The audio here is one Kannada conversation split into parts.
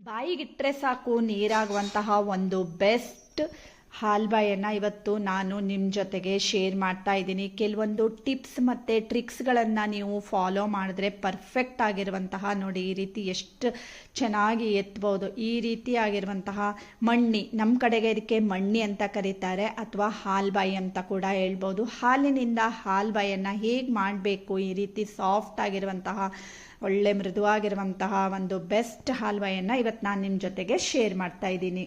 ಬಾಯಿಗಿಟ್ರೆ ಸಾಕು ನೀರಾಗುವಂತಹ ಒಂದು ಬೆಸ್ಟ್ ಹಾಲ್ಬಾಯನ್ನು ಇವತ್ತು ನಾನು ನಿಮ್ಮ ಜೊತೆಗೆ ಶೇರ್ ಮಾಡ್ತಾ ಇದ್ದೀನಿ. ಕೆಲವೊಂದು ಟಿಪ್ಸ್ ಮತ್ತು ಟ್ರಿಕ್ಸ್ಗಳನ್ನು ನೀವು ಫಾಲೋ ಮಾಡಿದ್ರೆ ಪರ್ಫೆಕ್ಟ್ ಆಗಿರುವಂತಹ ನೋಡಿ, ಈ ರೀತಿ ಎಷ್ಟು ಚೆನ್ನಾಗಿ ಎತ್ಬೋದು. ಈ ರೀತಿ ಆಗಿರುವಂತಹ ಮಣ್ಣಿ ನಮ್ಮ ಕಡೆಗೆ ಇದಕ್ಕೆ ಮಣ್ಣಿ ಅಂತ ಕರೀತಾರೆ ಅಥವಾ ಹಾಲ್ಬಾಯಿ ಅಂತ ಕೂಡ ಹೇಳ್ಬೋದು. ಹಾಲಿನಿಂದ ಹಾಲ್ಬಾಯನ್ನು ಹೇಗೆ ಮಾಡಬೇಕು, ಈ ರೀತಿ ಸಾಫ್ಟ್ ಆಗಿರುವಂತಹ, ಒಳ್ಳೆ ಮೃದುವಾಗಿರುವಂತಹ ಒಂದು ಬೆಸ್ಟ್ ಹಾಲ್ವಾಯನ್ನು ಇವತ್ತು ನಾನು ನಿಮ್ಮ ಜೊತೆಗೆ ಶೇರ್ ಮಾಡ್ತಾ ಇದ್ದೀನಿ.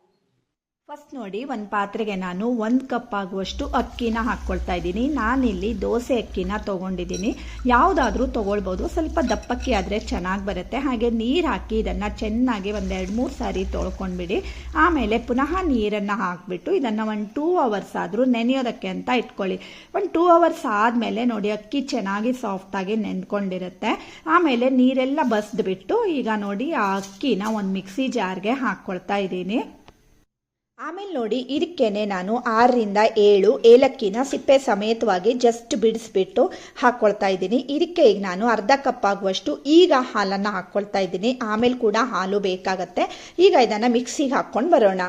ಫಸ್ಟ್ ನೋಡಿ, ಒಂದು ಪಾತ್ರೆಗೆ ನಾನು ಒಂದು ಕಪ್ ಆಗುವಷ್ಟು ಅಕ್ಕಿನ ಹಾಕ್ಕೊಳ್ತಾ ಇದ್ದೀನಿ. ನಾನಿಲ್ಲಿ ದೋಸೆ ಅಕ್ಕಿನ ತೊಗೊಂಡಿದ್ದೀನಿ. ಯಾವುದಾದ್ರೂ ತೊಗೊಳ್ಬೋದು. ಸ್ವಲ್ಪ ದಪ್ಪಕ್ಕಿ ಆದರೆ ಚೆನ್ನಾಗಿ ಬರುತ್ತೆ. ಹಾಗೆ ನೀರು ಹಾಕಿ ಇದನ್ನು ಚೆನ್ನಾಗಿ ಒಂದೆರಡು ಮೂರು ಸಾರಿ ತೊಳ್ಕೊಂಡ್ಬಿಡಿ. ಆಮೇಲೆ ಪುನಃ ನೀರನ್ನು ಹಾಕಿಬಿಟ್ಟು ಇದನ್ನು ಒಂದು ಟೂ ಅವರ್ಸ್ ಆದರೂ ನೆನೆಯೋದಕ್ಕೆ ಅಂತ ಇಟ್ಕೊಳ್ಳಿ. ಒಂದು ಟೂ ಅವರ್ಸ್ ಆದಮೇಲೆ ನೋಡಿ, ಅಕ್ಕಿ ಚೆನ್ನಾಗಿ ಸಾಫ್ಟಾಗಿ ನೆನ್ಕೊಂಡಿರುತ್ತೆ. ಆಮೇಲೆ ನೀರೆಲ್ಲ ಬಸ್ದುಬಿಟ್ಟು ಈಗ ನೋಡಿ, ಆ ಅಕ್ಕಿನ ಒಂದು ಮಿಕ್ಸಿ ಜಾರ್ಗೆ ಹಾಕ್ಕೊಳ್ತಾ ಇದ್ದೀನಿ. ಆಮೇಲೆ ನೋಡಿ ಇದಕ್ಕೇನೆ ನಾನು ಆರರಿಂದ ಏಳು ಏಲಕ್ಕಿನ ಸಿಪ್ಪೆ ಸಮೇತವಾಗಿ ಜಸ್ಟ್ ಬಿಡಿಸ್ಬಿಟ್ಟು ಹಾಕ್ಕೊಳ್ತಾ ಇದ್ದೀನಿ. ಇದಕ್ಕೆ ಈಗ ನಾನು ಅರ್ಧ ಕಪ್ ಆಗುವಷ್ಟು ಈಗ ಹಾಲನ್ನು ಹಾಕ್ಕೊಳ್ತಾ ಇದ್ದೀನಿ. ಆಮೇಲೆ ಕೂಡ ಹಾಲು ಬೇಕಾಗತ್ತೆ. ಈಗ ಇದನ್ನು ಮಿಕ್ಸಿಗೆ ಹಾಕ್ಕೊಂಡು ಬರೋಣ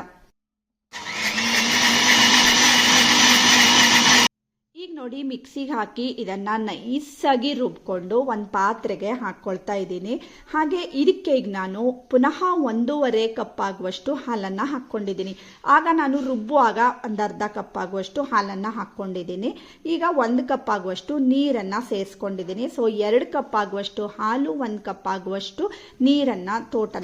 ಈಗ ನೋಡಿ ಮಿಕ್ಸಿಗೆ ಹಾಕಿ ಇದನ್ನು ನೈಸಾಗಿ ರುಬ್ಕೊಂಡು ಒಂದು ಪಾತ್ರೆಗೆ ಹಾಕ್ಕೊಳ್ತಾ ಇದ್ದೀನಿ. ಹಾಗೆ ಇದಕ್ಕೆ ಈಗ ನಾನು ಪುನಃ ಒಂದೂವರೆ ಕಪ್ ಆಗುವಷ್ಟು ಹಾಲನ್ನು ಹಾಕ್ಕೊಂಡಿದ್ದೀನಿ. ಆಗ ನಾನು ರುಬ್ಬುವಾಗ ಒಂದು ಅರ್ಧ ಕಪ್ ಆಗುವಷ್ಟು ಹಾಲನ್ನು ಹಾಕ್ಕೊಂಡಿದ್ದೀನಿ. ಈಗ ಒಂದು ಕಪ್ ಆಗುವಷ್ಟು ನೀರನ್ನು ಸೇರಿಸ್ಕೊಂಡಿದ್ದೀನಿ. ಸೊ ಎರಡು ಕಪ್ ಆಗುವಷ್ಟು ಹಾಲು, ಒಂದು ಕಪ್ ಆಗುವಷ್ಟು ನೀರನ್ನು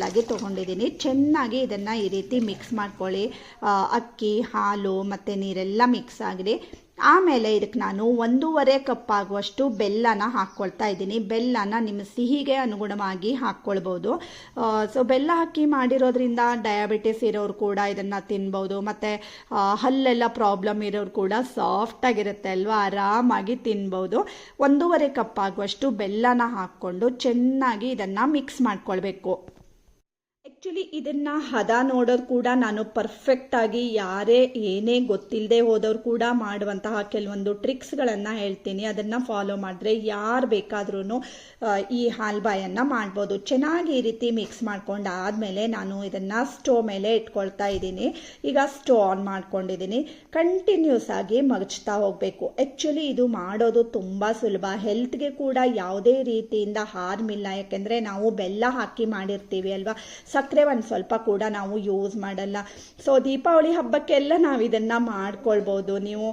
ಆಗಿ ತೊಗೊಂಡಿದ್ದೀನಿ. ಚೆನ್ನಾಗಿ ಇದನ್ನು ಈ ರೀತಿ ಮಿಕ್ಸ್ ಮಾಡ್ಕೊಳ್ಳಿ. ಅಕ್ಕಿ, ಹಾಲು ಮತ್ತು ನೀರೆಲ್ಲ ಮಿಕ್ಸ್ ಆಗಲಿ ಆಮೇಲೆ ಇದಕ್ಕೆ ನಾನು ಒಂದೂವರೆ ಕಪ್ ಆಗುವಷ್ಟು ಬೆಲ್ಲನ ಹಾಕ್ಕೊಳ್ತಾ ಇದ್ದೀನಿ. ಬೆಲ್ಲನ ನಿಮ್ಮ ಸಿಹಿಗೆ ಅನುಗುಣವಾಗಿ ಹಾಕ್ಕೊಳ್ಬೋದು ಸೊ ಬೆಲ್ಲ ಹಾಕಿ ಮಾಡಿರೋದ್ರಿಂದ ಡಯಾಬಿಟಿಸ್ ಇರೋರು ಕೂಡ ಇದನ್ನು ತಿನ್ಬೋದು. ಮತ್ತು ಹಲ್ಲೆಲ್ಲ ಪ್ರಾಬ್ಲಮ್ ಇರೋರು ಕೂಡ ಸಾಫ್ಟಾಗಿರುತ್ತೆ ಅಲ್ವಾ? ಆರಾಮಾಗಿ ತಿನ್ಬೋದು. ಒಂದೂವರೆ ಕಪ್ ಆಗುವಷ್ಟು ಬೆಲ್ಲನ ಹಾಕ್ಕೊಂಡು ಚೆನ್ನಾಗಿ ಇದನ್ನು ಮಿಕ್ಸ್ ಮಾಡ್ಕೊಳ್ಬೇಕು. ಆ್ಯಕ್ಚುಲಿ ಇದನ್ನು ಹದ ನೋಡೋದು ಕೂಡ ನಾನು ಪರ್ಫೆಕ್ಟಾಗಿ ಯಾರೇ ಏನೇ ಗೊತ್ತಿಲ್ಲದೆ ಹೋದವ್ರು ಕೂಡ ಮಾಡುವಂತಹ ಕೆಲವೊಂದು ಟ್ರಿಕ್ಸ್ಗಳನ್ನು ಹೇಳ್ತೀನಿ. ಅದನ್ನು ಫಾಲೋ ಮಾಡಿದ್ರೆ ಯಾರು ಬೇಕಾದ್ರೂ ಈ ಹಾಲ್ಬಾಯನ್ನ ಮಾಡ್ಬೋದು. ಚೆನ್ನಾಗಿ ಈ ರೀತಿ ಮಿಕ್ಸ್ ಮಾಡ್ಕೊಂಡು ಆದಮೇಲೆ ನಾನು ಇದನ್ನು ಸ್ಟೋವ್ ಮೇಲೆ ಇಟ್ಕೊಳ್ತಾ ಇದ್ದೀನಿ. ಈಗ ಸ್ಟೋವ್ ಆನ್ ಮಾಡ್ಕೊಂಡಿದ್ದೀನಿ. ಕಂಟಿನ್ಯೂಸ್ ಆಗಿ ಮಗಚ್ತಾ ಹೋಗಬೇಕು. ಆ್ಯಕ್ಚುಲಿ ಇದು ಮಾಡೋದು ತುಂಬ ಸುಲಭ. ಹೆಲ್ತ್ಗೆ ಕೂಡ ಯಾವುದೇ ರೀತಿಯಿಂದ ಹಾರ್ಮ್ ಇಲ್ಲ. ಯಾಕೆಂದರೆ ನಾವು ಬೆಲ್ಲ ಹಾಕಿ ಮಾಡಿರ್ತೀವಿ ಅಲ್ವಾ? ಸಕ್ಕರೆ ಒಂದು ಸ್ವಲ್ಪ ಕೂಡ ನಾವು ಯೂಸ್ ಮಾಡಲ್ಲ. ಸೊ ದೀಪಾವಳಿ ಹಬ್ಬಕ್ಕೆಲ್ಲ ನಾವು ಇದನ್ನು ಮಾಡ್ಕೊಳ್ಬೋದು. ನೀವು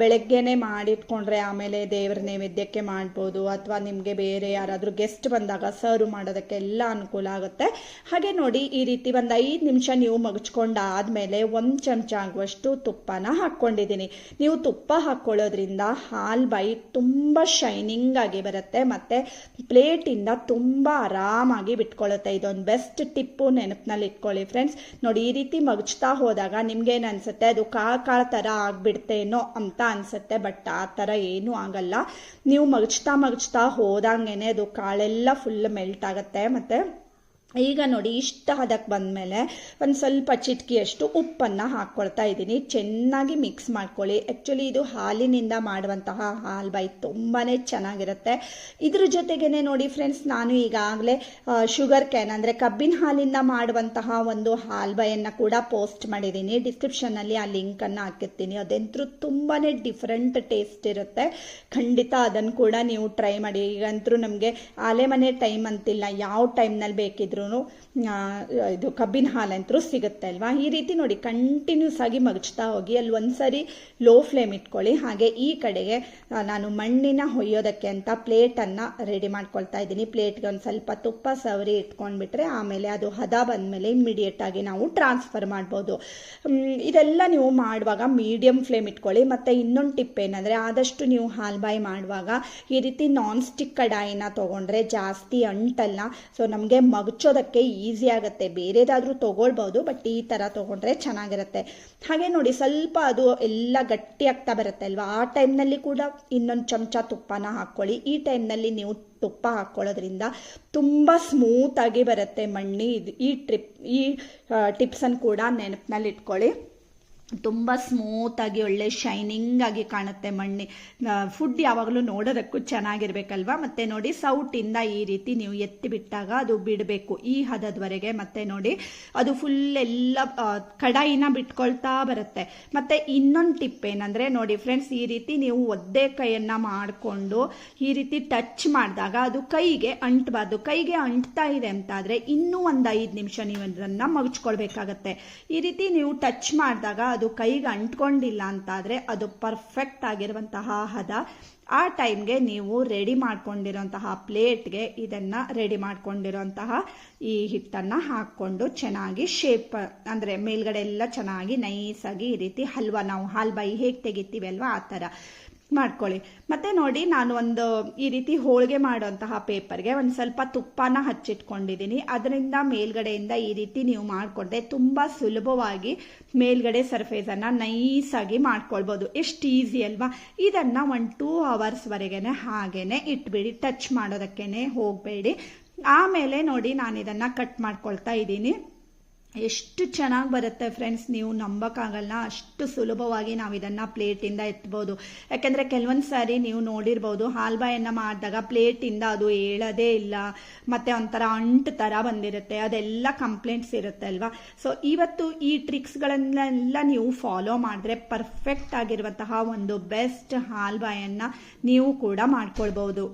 ಬೆಳಗ್ಗೆನೇ ಮಾಡಿಟ್ಕೊಂಡ್ರೆ ಆಮೇಲೆ ದೇವರ ನೈವೇದ್ಯಕ್ಕೆ ಮಾಡ್ಬೋದು, ಅಥವಾ ನಿಮಗೆ ಬೇರೆ ಯಾರಾದರೂ ಗೆಸ್ಟ್ ಬಂದಾಗ ಸರ್ವ್ ಮಾಡೋದಕ್ಕೆಲ್ಲ ಅನುಕೂಲ ಆಗುತ್ತೆ. ಹಾಗೆ ನೋಡಿ, ಈ ರೀತಿ ಒಂದು ಐದು ನಿಮಿಷ ನೀವು ಮಗಚ್ಕೊಂಡಾದ್ಮೇಲೆ ಒಂದು ಚಮಚ ಆಗುವಷ್ಟು ತುಪ್ಪನ ಹಾಕ್ಕೊಂಡಿದ್ದೀನಿ. ನೀವು ತುಪ್ಪ ಹಾಕ್ಕೊಳ್ಳೋದ್ರಿಂದ ಹಾಲು ಬೈ ತುಂಬ ಶೈನಿಂಗ್ ಆಗಿ ಬರುತ್ತೆ, ಮತ್ತು ಪ್ಲೇಟಿಂದ ತುಂಬ ಆರಾಮಾಗಿ ಬಿಟ್ಕೊಳ್ಳುತ್ತೆ ಇದೊಂದು ಬೆಸ್ಟ್ ಟಿಪ್ಪು ನೆನಪಿನಲ್ಲಿ ಇಟ್ಕೊಳ್ಳಿ ಫ್ರೆಂಡ್ಸ್ ನೋಡಿ, ಈ ರೀತಿ ಮಗಚ್ತಾ ಹೋದಾಗ ನಿಮ್ಗೇನು ಅನ್ಸುತ್ತೆ? ಅದು ಕಾಳು ಕಾಳು ಥರ ಆಗಿಬಿಡ್ತೇನೋ ಅಂತ ಅನ್ಸುತ್ತೆ ಬಟ್ ಆ ಥರ ಏನೂ ಆಗಲ್ಲ. ನೀವು ಮಗಚ್ತಾ ಮಗಚ್ತಾ ಹೋದಂಗೆ ಅದು ಕಾಳೆಲ್ಲ ಫುಲ್ ಮೆಲ್ಟ್ ಆಗುತ್ತೆ. ಮತ್ತು ಈಗ ನೋಡಿ, ಇಷ್ಟ ಹದಕ್ಕೆ ಬಂದಮೇಲೆ ಒಂದು ಸ್ವಲ್ಪ ಚಿಟಕಿಯಷ್ಟು ಉಪ್ಪನ್ನು ಹಾಕ್ಕೊಳ್ತಾ ಇದ್ದೀನಿ. ಚೆನ್ನಾಗಿ ಮಿಕ್ಸ್ ಮಾಡ್ಕೊಳ್ಳಿ. ಆ್ಯಕ್ಚುಲಿ ಇದು ಹಾಲಿನಿಂದ ಮಾಡುವಂತಹ ಹಾಲ್ಬಾಯಿ ತುಂಬಾ ಚೆನ್ನಾಗಿರುತ್ತೆ. ಇದ್ರ ಜೊತೆಗೇ ನೋಡಿ ಫ್ರೆಂಡ್ಸ್ ನಾನು ಈಗಾಗಲೇ ಶುಗರ್ ಕ್ಯಾನ್ ಅಂದರೆ ಕಬ್ಬಿನ ಹಾಲಿಂದ ಮಾಡುವಂತಹ ಒಂದು ಹಾಲ್ಬಾಯನ್ನು ಕೂಡ ಪೋಸ್ಟ್ ಮಾಡಿದ್ದೀನಿ. ಡಿಸ್ಕ್ರಿಪ್ಷನ್ನಲ್ಲಿ ಆ ಲಿಂಕನ್ನು ಹಾಕಿರ್ತೀನಿ. ಅದಂತೂ ತುಂಬಾ ಡಿಫ್ರೆಂಟ್ ಟೇಸ್ಟ್ ಇರುತ್ತೆ. ಖಂಡಿತ ಅದನ್ನು ಕೂಡ ನೀವು ಟ್ರೈ ಮಾಡಿ. ಈಗಂತೂ ನಮಗೆ ಆಲೆ ಮನೆ ಟೈಮ್ ಅಂತಿಲ್ಲ. ಯಾವ ಟೈಮ್ನಲ್ಲಿ ಬೇಕಿದ್ರು ಇದು ಕಬ್ಬಿನ ಹಾಲಂತರೂ ಸಿಗುತ್ತೆ ಅಲ್ವಾ? ಈ ರೀತಿ ನೋಡಿ ಕಂಟಿನ್ಯೂಸ್ ಆಗಿ ಮಗಚ್ತಾ ಹೋಗಿ, ಅಲ್ಲಿ ಒಂದ್ಸರಿ ಲೋ ಫ್ಲೇಮ್ ಇಟ್ಕೊಳ್ಳಿ. ಹಾಗೆ ಈ ಕಡೆಗೆ ನಾನು ಮಣ್ಣಿನ ಹೊಯ್ಯೋದಕ್ಕೆ ಅಂತ ಪ್ಲೇಟನ್ನು ರೆಡಿ ಮಾಡ್ಕೊಳ್ತಾ ಇದ್ದೀನಿ. ಪ್ಲೇಟ್ಗೆ ಒಂದು ಸ್ವಲ್ಪ ತುಪ್ಪ ಸವರಿ ಇಟ್ಕೊಂಡ್ಬಿಟ್ರೆ, ಆಮೇಲೆ ಅದು ಹದ ಬಂದಮೇಲೆ ಇಮ್ಮಿಡಿಯೇಟ್ ಆಗಿ ನಾವು ಟ್ರಾನ್ಸ್ಫರ್ ಮಾಡ್ಬೋದು. ಇದೆಲ್ಲ ನೀವು ಮಾಡುವಾಗ ಮೀಡಿಯಂ ಫ್ಲೇಮ್ ಇಟ್ಕೊಳ್ಳಿ. ಮತ್ತೆ ಇನ್ನೊಂದು ಟಿಪ್ ಏನಂದರೆ, ಆದಷ್ಟು ನೀವು ಹಾಲ್ಬಾಯಿ ಮಾಡುವಾಗ ಈ ರೀತಿ ನಾನ್ ಸ್ಟಿಕ್ ಕಡಾಯಿನ ತೊಗೊಂಡ್ರೆ ಜಾಸ್ತಿ ಅಂಟಲ್ಲ. ಸೊ ನಮಗೆ ಮಗಚೋದಕ್ಕೆ ಈಸಿ ಆಗುತ್ತೆ. ಬೇರೆದಾದರೂ ತೊಗೊಳ್ಬೋದು ಬಟ್ ಈ ಥರ ತೊಗೊಂಡ್ರೆ ಚೆನ್ನಾಗಿರುತ್ತೆ. ಹಾಗೆ ನೋಡಿ, ಸ್ವಲ್ಪ ಅದು ಎಲ್ಲ ಗಟ್ಟಿ ಆಗ್ತಾ ಬರುತ್ತೆ ಅಲ್ವಾ? ಆ ಟೈಮ್ನಲ್ಲಿ ಕೂಡ ಇನ್ನೊಂದು ಚಮಚ ತುಪ್ಪನ ಹಾಕ್ಕೊಳ್ಳಿ. ಈ ಟೈಮ್ನಲ್ಲಿ ನೀವು ತುಪ್ಪ ಹಾಕ್ಕೊಳ್ಳೋದ್ರಿಂದ ತುಂಬ ಸ್ಮೂತಾಗಿ ಬರುತ್ತೆ ಮಣ್ಣಿ. ಇದು ಈ ಟ್ರಿಪ್ ಈ ಟಿಪ್ಸನ್ನು ಕೂಡ ನೆನಪಿನಲ್ಲಿ ಇಟ್ಕೊಳ್ಳಿ ತುಂಬ ಸ್ಮೂತಾಗಿ ಒಳ್ಳೆ ಶೈನಿಂಗ್ ಆಗಿ ಕಾಣುತ್ತೆ ಮಣ್ಣಿ. ಫುಡ್ ಯಾವಾಗಲೂ ನೋಡೋದಕ್ಕೂ ಚೆನ್ನಾಗಿರ್ಬೇಕಲ್ವಾ? ಮತ್ತೆ ನೋಡಿ ಸೌಟಿಂದ ಈ ರೀತಿ ನೀವು ಎತ್ತಿ ಬಿಟ್ಟಾಗ ಅದು ಬಿಡಬೇಕು. ಈ ಹದದವರೆಗೆ ಮತ್ತೆ ನೋಡಿ, ಅದು ಫುಲ್ ಎಲ್ಲ ಕಡಾಯಿನ ಬಿಟ್ಕೊಳ್ತಾ ಬರುತ್ತೆ. ಮತ್ತೆ ಇನ್ನೊಂದು ಟಿಪ್ ಏನಂದ್ರೆ, ನೋಡಿ ಫ್ರೆಂಡ್ಸ್ ಈ ರೀತಿ ನೀವು ಒದ್ದೆ ಕೈಯನ್ನ ಮಾಡಿಕೊಂಡು, ಈ ರೀತಿ ಟಚ್ ಮಾಡಿದಾಗ ಅದು ಕೈಗೆ ಅಂಟಬಾರ್ದು. ಕೈಗೆ ಅಂಟ್ತಾ ಇದೆ ಅಂತಾದ್ರೆ ಇನ್ನೂ ಒಂದು ಐದು ನಿಮಿಷ ನೀವು ಅದನ್ನ ಮಗಚ್ಕೊಳ್ಬೇಕಾಗತ್ತೆ. ಈ ರೀತಿ ನೀವು ಟಚ್ ಮಾಡಿದಾಗ ಅದು ಕೈಗೆ ಅಂಟ್ಕೊಂಡಿಲ್ಲ ಅಂತಾದರೆ ಅದು ಪರ್ಫೆಕ್ಟ್ ಆಗಿರುವಂತಹ ಹದ ಆ ಟೈಮ್ಗೆ ನೀವು ರೆಡಿ ಮಾಡ್ಕೊಂಡಿರೋಂತಹ ಪ್ಲೇಟ್ಗೆ ಇದನ್ನು ರೆಡಿ ಮಾಡ್ಕೊಂಡಿರೋಂತಹ ಈ ಹಿಟ್ಟನ್ನು ಹಾಕ್ಕೊಂಡು ಚೆನ್ನಾಗಿ ಶೇಪ್ ಅಂದರೆ ಮೇಲ್ಗಡೆ ಎಲ್ಲ ಚೆನ್ನಾಗಿ ನೈಸಾಗಿ ಈ ರೀತಿ ಹಲ್ವಾ ನಾವು ಹಾಲ್ಬಾಯಿ ಹೇಗೆ ತೆಗಿತೀವಿ ಅಲ್ವಾ, ಆ ಥರ. ಮಾಡ್ಕೊಳ್ಳಿ. ಮತ್ತೆ ನೋಡಿ, ನಾನು ಒಂದು ಈ ರೀತಿ ಹೋಳಿಗೆ ಮಾಡುವಂತಹ ಪೇಪರ್ಗೆ ಒಂದು ಸ್ವಲ್ಪ ತುಪ್ಪನ ಹಚ್ಚಿಟ್ಕೊಂಡಿದ್ದೀನಿ ಅದರಿಂದ ಮೇಲ್ಗಡೆಯಿಂದ ಈ ರೀತಿ ನೀವು ಮಾಡಿಕೊಂಡ್ರೆ ತುಂಬ ಸುಲಭವಾಗಿ ಮೇಲ್ಗಡೆ ಸರ್ಫೇಸನ್ನು ನೈಸಾಗಿ ಮಾಡ್ಕೊಳ್ಬೋದು. ಎಷ್ಟು ಈಸಿ ಅಲ್ವಾ? ಇದನ್ನು ಒಂದು ಟೂ ಅವರ್ಸ್ವರೆಗೆ ಹಾಗೇನೆ ಇಟ್ಬಿಡಿ ಟಚ್ ಮಾಡೋದಕ್ಕೇ ಹೋಗಬೇಡಿ. ಆಮೇಲೆ ನೋಡಿ ನಾನು ಇದನ್ನು ಕಟ್ ಮಾಡ್ಕೊಳ್ತಾ ಇದ್ದೀನಿ ಎಷ್ಟು ಚೆನ್ನಾಗಿ ಬರುತ್ತೆ ಫ್ರೆಂಡ್ಸ್ ನೀವು ನಂಬಕ್ಕಾಗಲ್ಲ, ಅಷ್ಟು ಸುಲಭವಾಗಿ ನಾವು ಇದನ್ನು ಪ್ಲೇಟಿಂದ ಎತ್ಬೋದು. ಯಾಕೆಂದರೆ ಕೆಲವೊಂದು ಸಾರಿ ನೀವು ನೋಡಿರ್ಬೋದು ಹಾಲ್ಬಾಯನ್ನು ಮಾಡಿದಾಗ ಪ್ಲೇಟಿಂದ ಅದು ಏಳೋದೇ ಇಲ್ಲ, ಮತ್ತು ಒಂಥರ ಅಂಟು ಥರ ಬಂದಿರುತ್ತೆ, ಅದೆಲ್ಲ ಕಂಪ್ಲೇಂಟ್ಸ್ ಇರುತ್ತೆ ಅಲ್ವಾ? ಸೊ ಇವತ್ತು ಈ ಟ್ರಿಕ್ಸ್ಗಳನ್ನೆಲ್ಲ ನೀವು ಫಾಲೋ ಮಾಡಿದ್ರೆ ಪರ್ಫೆಕ್ಟ್ ಆಗಿರುವಂತಹ ಒಂದು ಬೆಸ್ಟ್ ಹಾಲ್ಬಾಯನ್ನು ನೀವು ಕೂಡ ಮಾಡ್ಕೊಳ್ಬೋದು.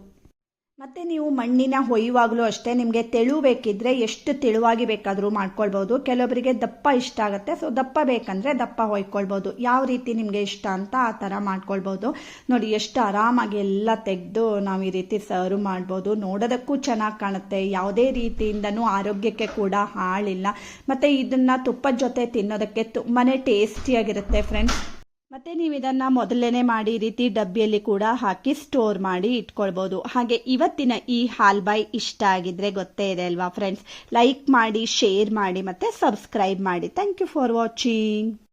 ಮತ್ತೆ ನೀವು ಮಣ್ಣಿನ ಹೊಯ್ಯುವಾಗಲೂ ಅಷ್ಟೇ ನಿಮಗೆ ತೆಳು ಬೇಕಿದ್ರೆ ಎಷ್ಟು ತೆಳುವಾಗಿ ಬೇಕಾದರೂ ಮಾಡ್ಕೊಳ್ಬೋದು. ಕೆಲವೊಬ್ಬರಿಗೆ ದಪ್ಪ ಇಷ್ಟ ಆಗುತ್ತೆ. ಸೊ ದಪ್ಪ ಬೇಕಂದರೆ ದಪ್ಪ ಹೊಯ್ಕೊಳ್ಬೋದು. ಯಾವ ರೀತಿ ನಿಮಗೆ ಇಷ್ಟ ಅಂತ ಆ ಥರ ಮಾಡ್ಕೊಳ್ಬೋದು. ನೋಡಿ, ಎಷ್ಟು ಆರಾಮಾಗಿ ಎಲ್ಲ ತೆಗೆದು ನಾವು ಈ ರೀತಿ ಸರ್ವ್ ಮಾಡ್ಬೋದು. ನೋಡೋದಕ್ಕೂ ಚೆನ್ನಾಗಿ ಕಾಣುತ್ತೆ. ಯಾವುದೇ ರೀತಿಯಿಂದನೂ ಆರೋಗ್ಯಕ್ಕೆ ಕೂಡ ಹಾಳಿಲ್ಲ. ಮತ್ತು ಇದನ್ನು ತುಪ್ಪದ ಜೊತೆ ತಿನ್ನೋದಕ್ಕೆ ತುಂಬಾ ಟೇಸ್ಟಿಯಾಗಿರುತ್ತೆ ಫ್ರೆಂಡ್ಸ್. ಮತ್ತೆ ನೀವು ಇದನ್ನ ಮೊದಲೇನೆ ಮಾಡಿ ಈ ರೀತಿ ಡಬ್ಬಿಯಲ್ಲಿ ಕೂಡ ಹಾಕಿ ಸ್ಟೋರ್ ಮಾಡಿ ಇಟ್ಕೊಳ್ಬಹುದು ಹಾಗೆ ಇವತ್ತಿನ ಈ ಹಾಲ್ಬಾಯ್ ಇಷ್ಟ ಆಗಿದ್ರೆ ಗೊತ್ತೇ ಇದೆ ಅಲ್ವಾ ಫ್ರೆಂಡ್ಸ್ ಲೈಕ್ ಮಾಡಿ ಶೇರ್ ಮಾಡಿ ಮತ್ತೆ ಸಬ್ಸ್ಕ್ರೈಬ್ ಮಾಡಿ. Thank you for watching